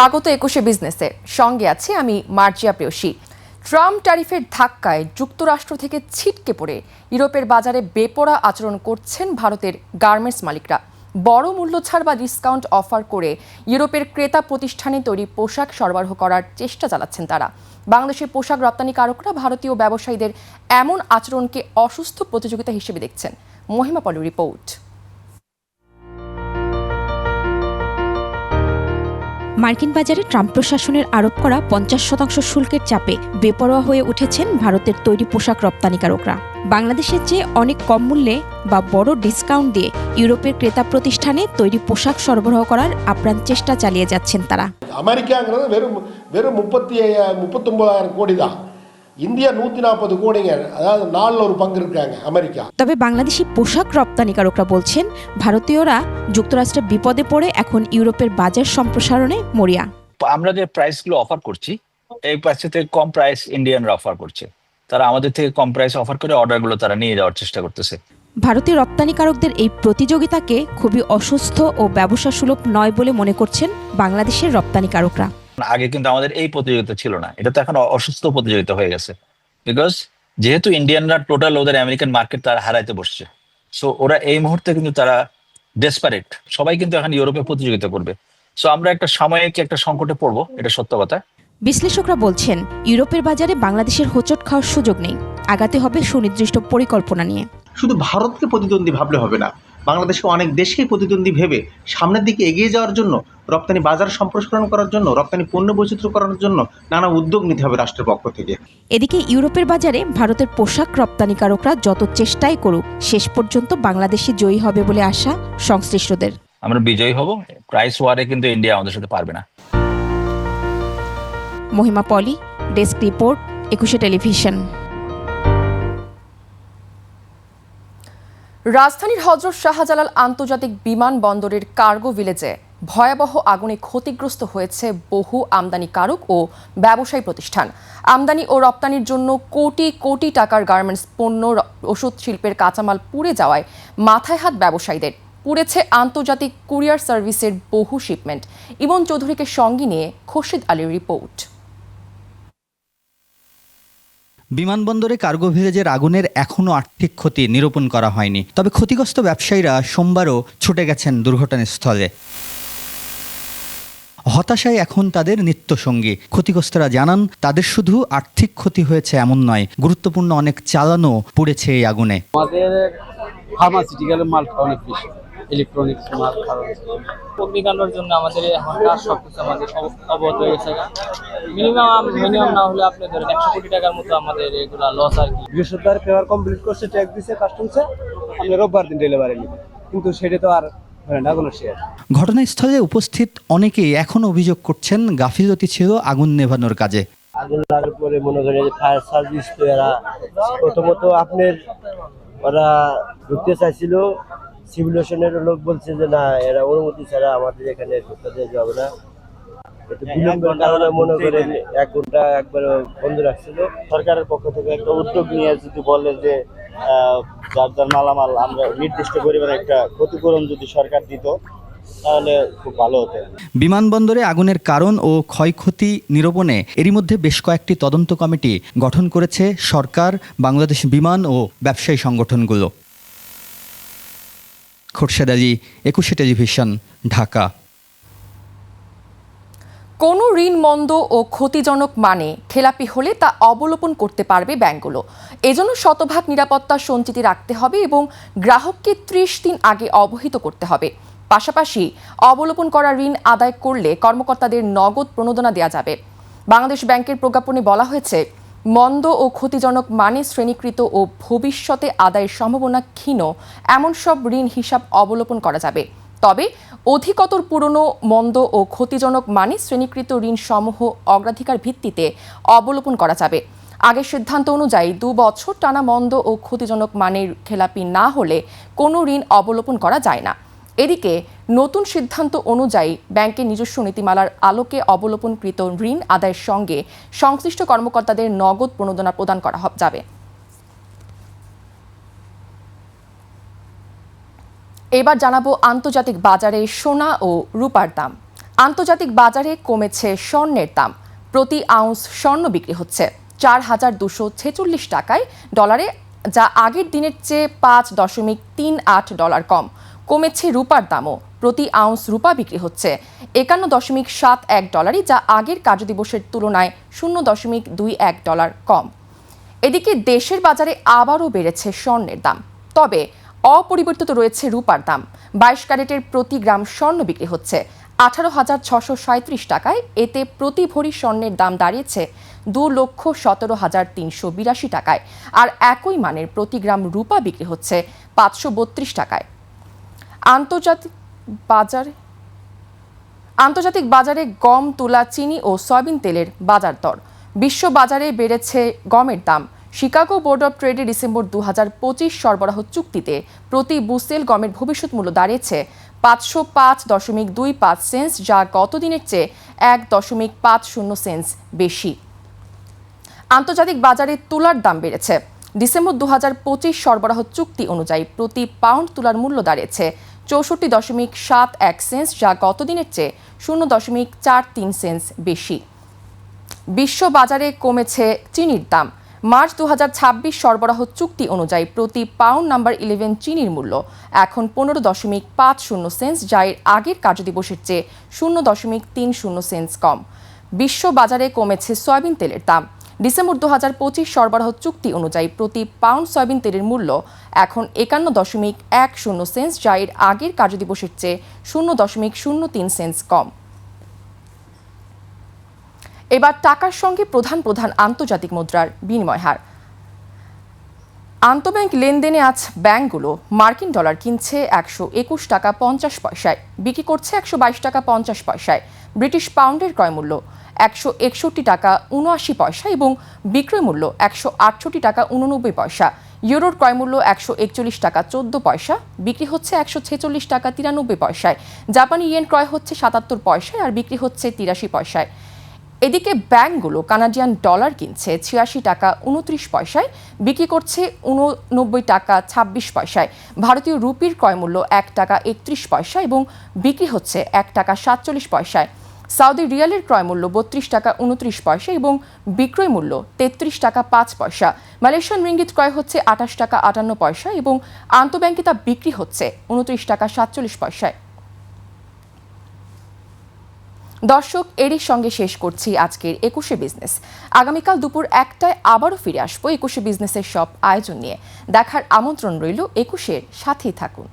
স্বাগত একুশে বিজনেসে। সঙ্গে আছে আমি মার্জিয়া প্রেয়সী। ট্রাম্প ট্যারিফের ধাক্কায় যুক্তরাষ্ট্র থেকে ছিটকে পড়ে ইউরোপের বাজারে বেপরা আচরণ করছেন ভারতের গার্মেন্টস মালিকরা। বড় মূল্য ছাড় বা ডিসকাউন্ট অফার করে ইউরোপের ক্রেতা প্রতিষ্ঠানে তৈরি পোশাক সরবরাহ করার চেষ্টা চালাচ্ছেন তারা। বাংলাদেশের পোশাক রপ্তানিকারকরা ভারতীয় ব্যবসায়ীদের এমন আচরণকে অসুস্থ প্রতিযোগিতা হিসেবে দেখছেন। মহিমা পল রিপোর্ট। মার্কিন বাজারে ট্রাম্প প্রশাসনের আরোপ করা পঞ্চাশ শতাংশ শুল্কের চাপে বেপরোয়া হয়ে উঠেছেন ভারতের তৈরি পোশাক রপ্তানিকারকরা বাংলাদেশের চেয়ে অনেক কম মূল্যে বা বড় ডিসকাউন্ট দিয়ে ইউরোপের ক্রেতা প্রতিষ্ঠানে তৈরি পোশাক সরবরাহ করার আপ্রাণ চেষ্টা চালিয়ে যাচ্ছেন তারা அமெரிக்காங்கிறது வெறும் வெறும் முப்பத்தி ஐயா- முப்பத்தொன்பதாயிரம் கோடி தான் இந்தியா நூற்றி நாற்பது கோடிங்க அதாவது நாலில் ஒரு பங்கு இருக்காங்க அமெரிக்கா তবে বাংলাদেশি পোশাক রপ্তানিকারকরা বলছেন ভারতীয়রা যুক্তরাষ্ট্রের বিপদে পড়ে এখন ইউরোপের বাজার সম্প্রসারণে মরিয়া আমরা যে প্রাইস গুলো অফার করছি এই প্রাইসের থেকে কম প্রাইস ইন্ডিয়ানরা অফার করছে তারা আমাদের থেকে কম প্রাইস অফার করে অর্ডার গুলো তারা নিয়ে যাওয়ার চেষ্টা করতেছে ভারতীয় রপ্তানিকারকদের এই প্রতিযোগিতাকে খুবই অসুস্থ ও ব্যবসা সুলভ নয় বলে মনে করছেন বাংলাদেশের রপ্তানিকারকরা আগে কিন্তু আমাদের এই প্রতিযোগিতা ছিল না। এটা তো এখন অসুস্থ প্রতিযোগিতা হয়ে গেছে। বিকজ যেহেতু ইন্ডিয়ানরা টোটাল ওদের আমেরিকান মার্কেট তারা হারাইতে বসছে। সো ওরা এই মুহূর্তে কিন্তু তারা ডেসপারেট সবাই কিন্তু এখন ইউরোপে প্রতিযোগিতা করবে। সো আমরা একটা সাময়িক একটা সংকটে পড়ব এটা সত্য কথা। বিশ্লেষকরা বলছেন ইউরোপের বাজারে বাংলাদেশের হোঁচট খাওয়ার সুযোগ নেই। আগাতে হবে সুনির্দিষ্ট পরিকল্পনা নিয়ে। শুধু ভারতকে প্রতিদ্বন্দ্বী ভাবলে হবে না। বাংলাদেশকে অনেক দেশকেই প্রতিদ্বন্দ্বী ভেবে সামনের দিকে এগিয়ে যাওয়ার জন্য রপ্তানি বাজার সম্প্রসারণ করার জন্য রপ্তানি পণ্য বৈচিত্র্য করার জন্য নানা উদ্যোগ নিতে হবে রাষ্ট্রের পক্ষ থেকে। এদিকে ইউরোপের বাজারে ভারতের পোশাক রপ্তানিকারকরা যত চেষ্টাই করুক শেষ পর্যন্ত বাংলাদেশে জয়ী হবে বলে আশা সংশ্লিষ্টদের। আমরা বিজয়ী হব প্রাইস ওয়ারে কিন্তু ইন্ডিয়া আমাদের সাথে পারবে না। মহিমা পলি ডেস্ক রিপোর্ট একুশে টেলিভিশন রাজধানীর হজরত শাহজালাল আন্তর্জাতিক বিমানবন্দরের কার্গো ভিলেজে ভয়াবহ আগুনে ক্ষতিগ্রস্ত হয়েছে বহু আমদানিকারক ও ব্যবসায়ী প্রতিষ্ঠান। আমদানি ও রপ্তানির জন্য কোটি কোটি টাকার গার্মেন্টস পণ্য, ওষুধ, শিল্পের কাঁচামাল পুড়ে যাওয়ায় মাথায় হাত ব্যবসায়ীদের। পুড়েছে আন্তর্জাতিক কুরিয়ার সার্ভিসের বহু শিপমেন্ট ইমন চৌধুরীকে সঙ্গে নিয়ে খোরশেদ আলীর রিপোর্ট বিমানবন্দরে কার্গো ভিলেজের আগুনের এখনও আর্থিক ক্ষতি নিরূপণ করা হয়নি। তবে ক্ষতিগ্রস্ত ব্যবসায়ীরা সোমবারও ছুটে গেছেন দুর্ঘটনাস্থলে। হতাশাই এখন তাদের নিত্যসঙ্গী। ক্ষতিগ্রস্তরা জানান, তাদের শুধু আর্থিক ক্ষতি হয়েছে এমন নয়, গুরুত্বপূর্ণ অনেক চালানো পুড়েছে এই আগুনে। আমাদের ফার্মাসিউটিক্যাল মালটা অনেক বেশি। ইলেকট্রনিক্স মাল কারণ অগ্নিকাণ্ডের জন্য আমাদের এখন কাজ সবকিছু আমাদের অব- অবগত হয়ে গেছে। মিনিমাম মিনিমাম না হলে আপনি ধরেন একশো কোটি টাকার মতো আমাদের এগুলা লস আর কি। বৃহস্পতিবার পেপার কমপ্লিট করছে ট্যাক্স দিছে কাস্টমসে আপনি রোববার দিন ডেলিভারি নেবেন কিন্তু সেটা তো আর ঘটনাস্থলে উপস্থিত অনেকেই এখন অভিযোগ করছেন গাফিলতি ছিল আগুন নেভানোর কাজে। আগুন লাগার পরে মনে করেন ফায়ার সার্ভিস তো এরা প্রথমত আপনার ওরা ঢুকতে চাইছিল সিভিলেশনের লোক বলছে যে না এরা অনুমতি ছাড়া আমাদের এখানে ঢুকতে দেওয়া যাবে না। বিলম্বের কারণে মনে করেন এক ঘণ্টা একবার বন্ধ রাখছিল। সরকারের পক্ষ থেকে একটা উদ্যোগ নিয়ে যদি বলে যে আহ, যার যার মালামাল আমরা নির্দিষ্ট পরিমাণে একটা ক্ষতিপূরণ যদি সরকার দিত তাহলে খুব ভালো হতো। বিমানবন্দরে আগুনের কারণ ও ক্ষয়ক্ষতি নিরূপণে এরই মধ্যে বেশ কয়েকটি তদন্ত কমিটি গঠন করেছে সরকার বাংলাদেশ বিমান ও ব্যবসায়ী সংগঠনগুলো। খোরশেদ আলী, একুশে টেলিভিশন, ঢাকা। কোনো ঋণ মন্দ ও ক্ষতিজনক মানে খেলাপি হলে তা অবলোপন করতে পারবে ব্যাংকগুলো। এজন্য শতভাগ নিরাপত্তা সঞ্চিতি রাখতে হবে এবং গ্রাহককে ত্রিশ দিন আগে অবহিত করতে হবে। পাশাপাশি অবলোপন করা ঋণ আদায় করলে কর্মকর্তাদের নগদ প্রণোদনা দেওয়া যাবে। বাংলাদেশ ব্যাংকের প্রজ্ঞাপনে বলা হয়েছে মন্দ ও ক্ষতিজনক মানে শ্রেণীকৃত ও ভবিষ্যতে আদায়ের সম্ভাবনা ক্ষীণ, এমন সব ঋণ হিসাব অবলোপন করা যাবে। তবে অধিকতর পুরনো, মন্দ ও ক্ষতিজনক মানে শ্রেণীকৃত ঋণ সমূহ অগ্রাধিকার ভিত্তিতে অবলোপন করা যাবে। আগের সিদ্ধান্ত অনুযায়ী দু বছর টানা মন্দ ও ক্ষতিজনক মানের খেলাপি না হলে কোনো ঋণ অবলোপন করা যায় না। এদিকে, নতুন সিদ্ধান্ত অনুযায়ী ব্যাংকের নিজস্ব নীতিমালার আলোকে অবলোপনকৃত ঋণ আদায়ের সঙ্গে সংশ্লিষ্ট কর্মকর্তাদের নগদ প্রণোদনা প্রদান করা যাবে। এবার জানাব আন্তর্জাতিক বাজারে সোনা ও রূপার দাম। আন্তর্জাতিক বাজারে কমেছে স্বর্ণের দাম। প্রতি আউন্স স্বর্ণ বিক্রি হচ্ছে চার হাজার দুশো ছেচল্লিশ টাকায়। ডলারে যা আগের দিনের চেয়ে পাঁচ দশমিক তিন আট ডলার কম। কমেছে রূপার দামও। প্রতি আউন্স রূপা বিক্রি হচ্ছে। একান্ন দশমিক সাত এক ডলারই যা আগের কার্যদিবসের তুলনায় শূন্য দশমিক দুই এক ডলার কম। এদিকে দেশের বাজারে আবারও বেড়েছে স্বর্ণের দাম। তবে অপরিবর্তিত রয়েছে রূপার দাম। বাইশ ক্যারেটের প্রতি গ্রাম স্বর্ণ বিক্রি হচ্ছে। আঠারো হাজার ছশো সাঁত্রিশ টাকায়। এতে প্রতি ভরি স্বর্ণের দাম দাঁড়িয়েছে দু লক্ষ সতেরো হাজার তিনশো বিরাশি টাকায়। আর একই মানের প্রতি গ্রাম রূপা বিক্রি হচ্ছে পাঁচশো বত্রিশ টাকায়। আন্তর্জাতিক বাজারে আন্তর্জাতিক বাজারে গম, তুলা, চিনি ও সয়াবিন তেলের বাজার দর। বিশ্ব বাজারে বেড়েছে গমের দাম। শিকাগো বোর্ড অব ট্রেডে ডিসেম্বর দু হাজার পঁচিশ সরবরাহ চুক্তিতে প্রতি বুসেল গমের ভবিষ্যৎ মূল্য দাঁড়িয়েছে পাঁচশো পাঁচ দশমিক দুই পাঁচ সেন্স, যা গত দিনের চেয়ে এক দশমিক পাঁচ শূন্য সেন্স বেশি। আন্তর্জাতিক বাজারে তুলার দাম বেড়েছে। ডিসেম্বর দু হাজার পঁচিশ সরবরাহ চুক্তি অনুযায়ী প্রতি পাউন্ড তুলার মূল্য দাঁড়িয়েছে চৌষট্টি দশমিক সাত এক সেন্স, যা গত দিনের চেয়ে শূন্য দশমিক চার তিন সেন্স বেশি। বিশ্ব বাজারে কমেছে চিনির দাম। মার্চ দু হাজার ছাব্বিশ সরবরাহ চুক্তি অনুযায়ী প্রতি পাউন্ড নাম্বার ইলেভেন চিনির মূল্য এখন পনেরো দশমিক পাঁচ শূন্য সেন্স, যা এর আগের কার্যদিবসের চেয়ে শূন্য দশমিক তিন শূন্য সেন্স কম। বিশ্ব বাজারে কমেছে সয়াবিন তেলের দাম। ডিসেম্বর দু হাজার পঁচিশ সরবরাহ চুক্তি অনুযায়ী প্রতি পাউন্ড সয়াবিন তেলের মূল্য এখন একান্ন দশমিক এক শূন্য সেন্স, যা এর আগের কার্যদিবসের চেয়ে শূন্য দশমিক শূন্য তিন সেন্স কম। এবার টাকার সঙ্গে প্রধান প্রধান আন্তর্জাতিক মুদ্রার বিনিময় হার। আন্তঃব্যাংক লেনদেনে আজ ব্যাংকগুলো মার্কিন ডলার কিনছে একশো একুশ টাকা পঞ্চাশ পয়সায়, বিক্রি করছে একশো বাইশ টাকা পঞ্চাশ পয়সায়। ব্রিটিশ পাউন্ডের ক্রয় মূল্য একশো একষট্টি টাকা উনআশি পয়সা এবং বিক্রয় মূল্য একশো আটষট্টি টাকা উননব্বই পয়সা। ইউরোর ক্রয় মূল্য একশো একচল্লিশ টাকা চোদ্দ পয়সা, বিক্রি হচ্ছে একশো ছেচল্লিশ টাকা তিরানব্বই পয়সায়। জাপানি ইয়েন ক্রয় হচ্ছে সাতাত্তর পয়সায় আর বিক্রি হচ্ছে তিরাশি পয়সায়। এদিকে ব্যাংকগুলো কানাডিয়ান ডলার কিনছে ছিয়াশি টাকা উনত্রিশ পয়সায়, বিক্রি করছে উননব্বই টাকা ছাব্বিশ পয়সায়। ভারতীয় রুপির ক্রয়মূল্য এক টাকা একত্রিশ পয়সা এবং বিক্রি হচ্ছে এক টাকা সাতচল্লিশ পয়সায়। সাউদি রিয়ালের ক্রয়মূল্য বত্রিশ টাকা উনত্রিশ পয়সা এবং বিক্রয় মূল্য তেত্রিশ টাকা পাঁচ পয়সা। মালয়েশিয়ান রিঙ্গিত ক্রয় হচ্ছে আঠাশ টাকা আটান্ন পয়সা এবং আন্তঃব্যাংকে তা বিক্রি হচ্ছে উনত্রিশ টাকা সাতচল্লিশ পয়সায়। দর্শক, এরই সঙ্গে শেষ করছি আজকের একুশে বিজনেস। আগামীকাল দুপুর একটায় আবারও ফিরে আসব একুশে বিজনেসের সব আয়োজন নিয়ে। দেখার আমন্ত্রণ রইল একুশের সাথেই থাকুন।